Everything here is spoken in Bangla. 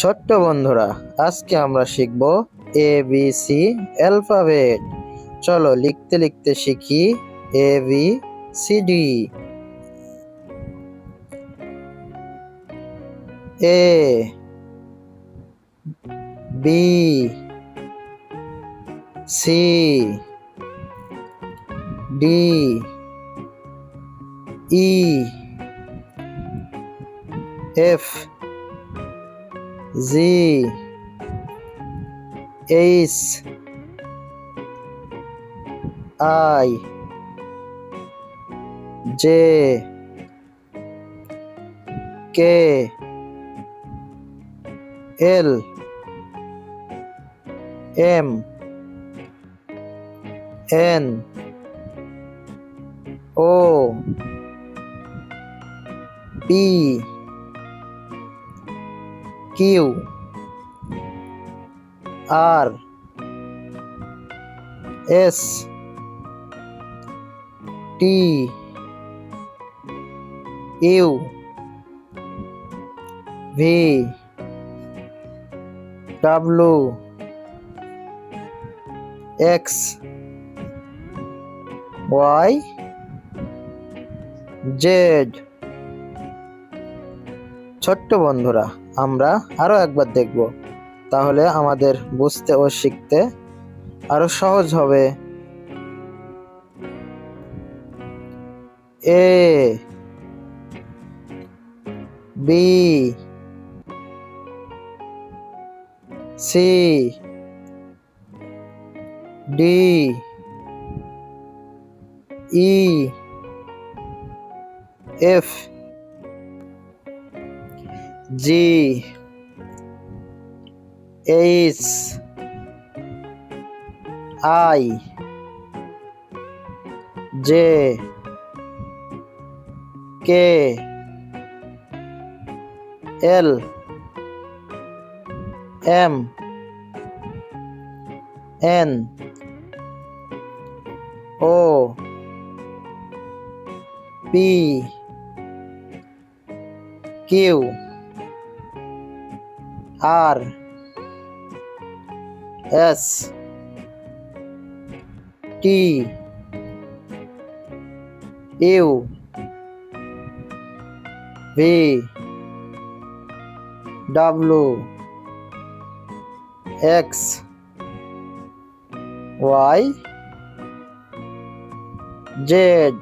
ছোট্ট বন্ধুরা, আজকে আমরা শিখব এ বি সি অ্যালফাবেট চলো লিখতে লিখতে শিখি A B C D A B C D E F G H I J K L M N O P Q R S T U V W X Y Z. ছোট্ট বন্ধুরা আমরা আরও একবার দেখব। তাহলে আমাদের বুঝতে ও শিখতে আরও সহজ হবে। A, B, C, D, E, F. G H I J K L M N O P Q R S T U V W X Y Z